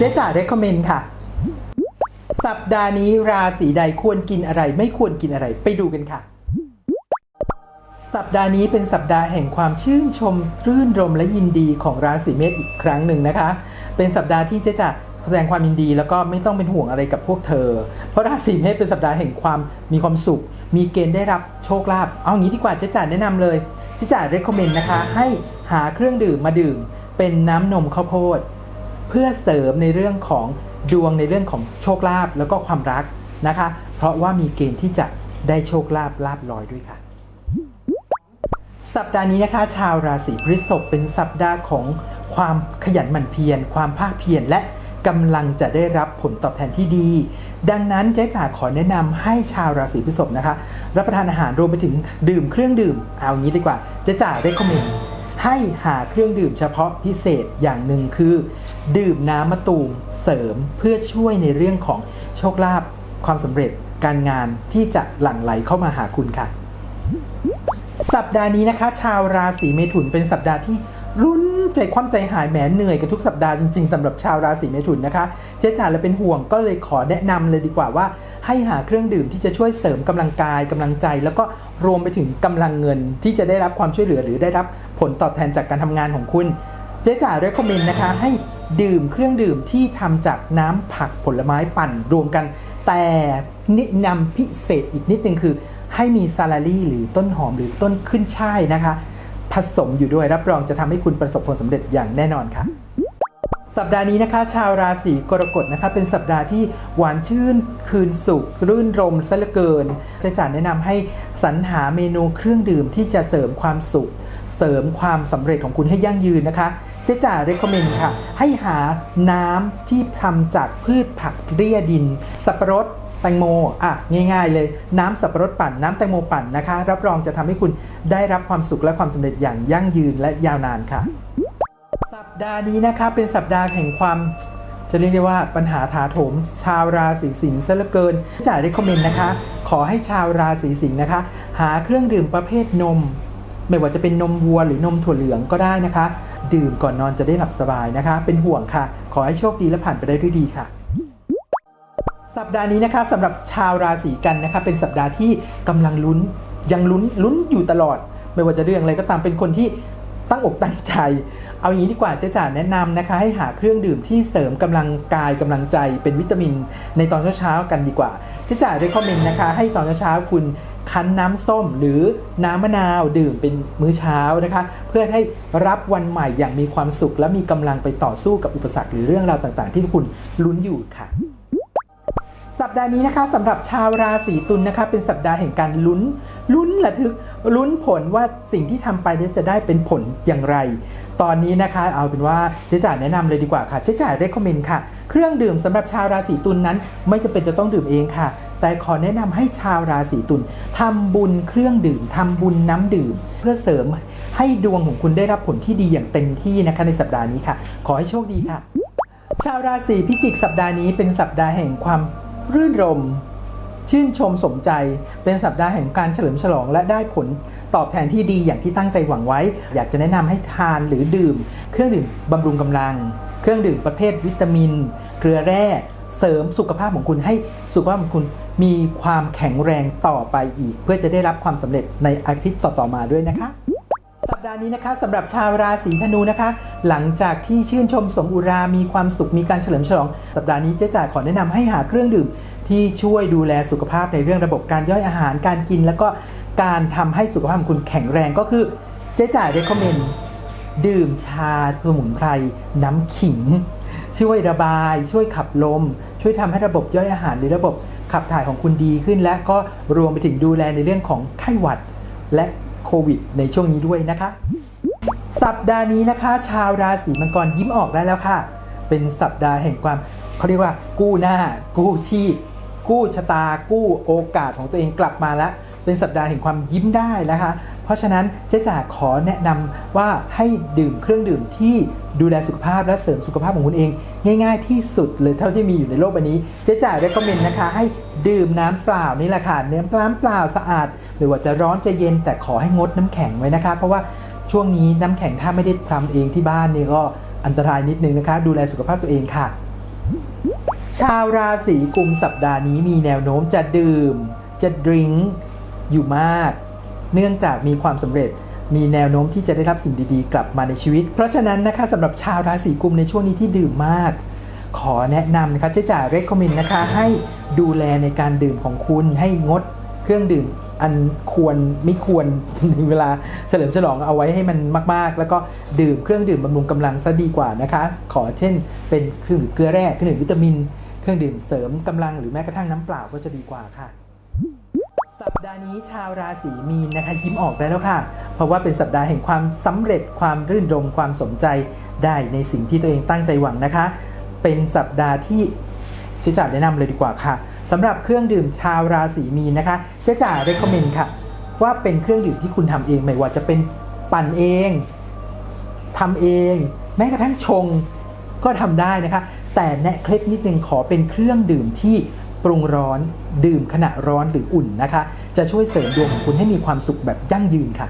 เจ๊จ๋า recommend ค่ะ สัปดาห์นี้ราศีใดควรกินอะไร ไม่ควรกินอะไรไปดูกันค่ะ สัปดาห์นี้เป็นสัปดาห์แห่งความชื่นชมรื่นรมและยินดีของราศีเมษอีกครั้งหนึ่งนะคะ เป็นสัปดาห์ที่เจ๊จะแสดงความยินดีแล้วก็ไม่ต้องเป็นห่วงอะไรกับพวกเธอ เพราะราศีเมษเป็นสัปดาห์แห่งความมีความสุข มีเกณฑ์ได้รับโชคลาภเอางี้ดีกว่าเจ๊จ๋าแนะนำเลยเจ๊จ๋า recommend นะคะ ให้หาเครื่องดื่มมาดื่ม เป็นน้ำนมข้าวโพด เพื่อเสริมในเรื่องของดวงในเรื่องของโชคลาภแล้วก็ความรักนะคะ เพราะว่ามีเกณฑ์ที่จะได้โชคลาภลาบลอยด้วยค่ะ สัปดาห์นี้นะคะ ชาวราศีพฤษภเป็นสัปดาห์ของความขยันหมั่นเพียรความภาคเพียรและกำลังจะได้รับผลตอบแทนที่ดี ดังนั้นเจ๊จ๋าขอแนะนำให้ชาวราศีพฤษภนะคะ รับประทานอาหารรวมไปถึงดื่มเครื่องดื่ม เอางี้ดีกว่าเจ๊จ๋าได้คอมเมนต์ ให้หาเครื่องดื่มเฉพาะพิเศษอย่างหนึ่งคือ ดื่มน้ำมะตูมเสริมเพื่อช่วยในเรื่องของโชคลาภความสำเร็จการงานที่จะหลั่งไหลเข้ามาหาคุณค่ะ สัปดาห์นี้นะคะ ชาวราศีเมถุนเป็นสัปดาห์ที่รุนใจความใจหายแหมเหนื่อยกันทุกสัปดาห์จริงๆสำหรับชาวราศีเมถุนนะคะ เจ๊จ๋าเลยเป็นห่วงก็เลยขอแนะนำเลยดีกว่าว่า ให้หาเครื่องดื่มที่จะช่วยเสริมกำลังกายกำลังใจ แล้วก็รวมไปถึงกำลังเงินที่จะได้รับความช่วยเหลือหรือได้รับผลตอบแทนจากการทำงานของคุณ เจ๊จ๋า recommend นะคะ ให้ดื่มเครื่องดื่มที่ทำจากน้ำผักผลไม้ปั่นรวมกัน แต่แนินำพิเศษอีกนิดนึงคือ ให้มีซาลารี่หรือต้นหอมหรือต้นขึ้นช่ายนะคะ ผสมอยู่ด้วยรับรองจะทำให้คุณประสบผลสำเร็จอย่างแน่นอนค่ะ สัปดาห์นี้นะคะ ชาวราศีกรกฎนะคะเป็นสัปดาห์ที่หวานชื่นคืนสุข รื่นรมซะเหลือเกินจะจัดแนะนำให้สรรหาเมนูเครื่องดื่มที่จะเสริมความสุข เสริมความสำเร็จของคุณให้ยั่งยืนนะคะเจ๊จ๋า recommend ค่ะ ให้หาน้ำที่ทำจากพืชผักเรียดิน สับปะรดแตงโมอะง่าย ๆ เลยน้ำสับปะรดปั่นน้ำแตงโมปั่นนะคะ รับรองจะทำให้คุณได้รับความสุขและความสำเร็จอย่างยั่งยืนและยาวนานค่ะ ดาห์นี้นะคะเป็นสัปดาห์แห่งความจะเรียกได้ว่าปัญหาถาโถมชาวราศีสิงห์ซะเหลือเกินจ่ายได้คอมเมนต์นะคะ ขอให้ชาวราศีสิงห์นะคะ หาเครื่องดื่มประเภทนม ไม่ว่าจะเป็นนมวัวหรือนมถั่วเหลืองก็ได้นะคะ ดื่มก่อนนอนจะได้หลับสบายนะคะ เป็นห่วงค่ะ ขอให้โชคดีและผ่านไปได้ด้วยดีค่ะ สัปดาห์นี้นะคะสำหรับชาวราศีกันนะคะ เป็นสัปดาห์ที่กำลังลุ้นยังลุ้นลุ้นอยู่ตลอด ไม่ว่าจะเรื่องอะไรก็ตามเป็นคนที่ ตั้งอกตั้งใจ เอาอย่างนี้ดีกว่าเจ๊จ๋าแนะนำนะคะ ให้หาเครื่องดื่มที่เสริมกำลังกายกำลังใจเป็นวิตามินในตอนเช้าๆกันดีกว่าเจ๊จ๋าได้คอมเมนต์นะคะ ให้ตอนเช้าๆคุณคั้นน้ำส้มหรือน้ำมะนาวดื่มเป็นมื้อเช้านะคะ เพื่อให้รับวันใหม่อย่างมีความสุข และมีกำลังไปต่อสู้กับอุปสรรคหรือเรื่องราวต่างๆ ที่คุณลุ้นอยู่ค่ะ สัปดาห์นี้นะคะสำหรับชาวราศีตุลนะคะ เป็นสัปดาห์แห่งการลุ้น ลุ้นระทึกลุ้นผลว่าสิ่งที่ทำไปนี่ยจะได้เป็นผลอย่างไร ตอนนี้นะคะ เอาเป็นว่าเจ๊จ๋าแนะนำเลยดีกว่าค่ะเจ๊จ๋าเรคคอมเมนต์ค่ะ เครื่องดื่มสำหรับชาวราศีตุลนั้น ไม่จำเป็นจะต้องดื่มเองค่ะ แต่ขอแนะนำให้ชาวราศีตุลทำบุญเครื่องดื่มทำบุญน้ำดื่ม เพื่อเสริมให้ดวงของคุณได้รับผลที่ดีอย่างเต็มที่นะคะในสัปดาห์นี้ค่ะ ขอให้โชคดีค่ะ ชาวราศีพิจิกสัปดาห์นี้เป็นสัปดาห์แห่งความ รื่นรม ชื่นชมสมใจ เป็นสัปดาห์แห่งการเฉลิมฉลองและได้ผลตอบแทนที่ดีอย่างที่ตั้งใจหวังไว้ อยากจะแนะนำให้ทานหรือดื่ม เครื่องดื่มบำรุงกำลัง เครื่องดื่มประเภทวิตามิน เกลือแร่ เสริมสุขภาพของคุณให้สุขภาพของคุณมีความแข็งแรงต่อไปอีก เพื่อจะได้รับความสำเร็จในอาทิตย์ต่อๆมาด้วยนะคะ สัปดาห์นี้นะคะสำหรับชาวราศีธนูนะคะ หลังจากที่ชื่นชมสมอุรามีความสุขมีการเฉลิมฉลอง สัปดาห์นี้เจ๊จ่าขอแนะนำให้หาเครื่องดื่ม ที่ช่วยดูแลสุขภาพในเรื่องระบบการย่อยอาหารการกิน แล้วก็การทำให้สุขภาพของคุณแข็งแรงก็คือเจ๊จ่าได้คอมเมนต์ดื่มชาสมุนไพรน้ำขิง ช่วยระบาย ช่วยขับลม ช่วยทำให้ระบบย่อยอาหารหรือระบบขับถ่ายของคุณดีขึ้น และก็รวมไปถึงดูแลในเรื่องของไข้หวัด และ โควิด ในช่วงนี้ด้วยนะคะ สัปดาห์นี้นะคะ ชาวราศีมังกรยิ้มออกได้แล้วค่ะ เป็นสัปดาห์แห่งความเขาเรียกว่า กู้หน้า กู้ชีพ กู้ชะตา กู้โอกาสของตัวเองกลับมาแล้วเป็นสัปดาห์แห่งความยิ้มได้นะคะ ราะฉะนั้นเจ๊จ๋าขอแนะนำว่าให้ดื่มเครื่องดื่มที่ดูแลสุขภาพและเสริมสุขภาพของคุณเอง ง่าย ๆ ที่สุดเลยเท่าที่มีอยู่ในโลกใบนี้เจ๊จ๋าได้คอมเมนต์นะคะ ให้ดื่มน้ำเปล่านี่แหละค่ะเนื้อน้ำเปล่าสะอาดไม่ว่าจะร้อนจะเย็นแต่ขอให้งดน้ำแข็งไว้นะคะ เพราะว่าช่วงนี้น้ำแข็งถ้าไม่ได้ทำเองที่บ้านนี่ก็อันตรายนิดนึงนะคะ ดูแลสุขภาพตัวเองค่ะ ชาวราศีกุมสัปดาห์นี้มีแนวโน้มจะดื่ม จะดื่มอยู่มาก เนื่องจากมีความสำเร็จมีแนวโน้มที่จะได้รับสิ่งดีๆ กลับมาในชีวิต เพราะฉะนั้นนะคะสำหรับชาวราศีกุมในช่วงนี้ที่ดื่มมาก ขอแนะนำนะคะเจ๊จ๋าเรคคอมเมนต์นะคะ ให้ดูแลในการดื่มของคุณให้งดเครื่องดื่มอันควรไม่ควรในเวลาเฉลิมฉลองเอาไว้ให้มันมาก ๆ แล้วก็ดื่มเครื่องดื่มบำรุงกำลังซะดีกว่านะคะ ขอเช่น เป็นเครื่องดื่มเกลือแร่เครื่องดื่มวิตามิน เครื่องดื่มเสริมกำลังหรือแม้กระทั่งน้ำเปล่าก็จะดีกว่าค่ะ สัปดาห์นี้ชาวราศีมีนนะคะยิ้มออกได้แล้วค่ะ เพราะว่าเป็นสัปดาห์แห่งความสำเร็จความรื่นรมความสมใจได้ในสิ่งที่ตัวเองตั้งใจหวังนะคะ เป็นสัปดาห์ที่เจ๊จ๋าแนะนำเลยดีกว่าค่ะสำหรับเครื่องดื่มชาวราศีมีนนะคะเจ๊จ๋า recommend ค่ะ ว่าเป็นเครื่องดื่มที่คุณทำเองไม่ว่าจะเป็นปั่นเองทำเอง แม้กระทั่งชงก็ทำได้นะคะ แต่แนะเคล็ดนิดนึงขอเป็นเครื่องดื่มที่ ปรุงร้อน ดื่มขณะร้อนหรืออุ่นนะคะ จะช่วยเสริมดวงของคุณให้มีความสุขแบบยั่งยืนค่ะ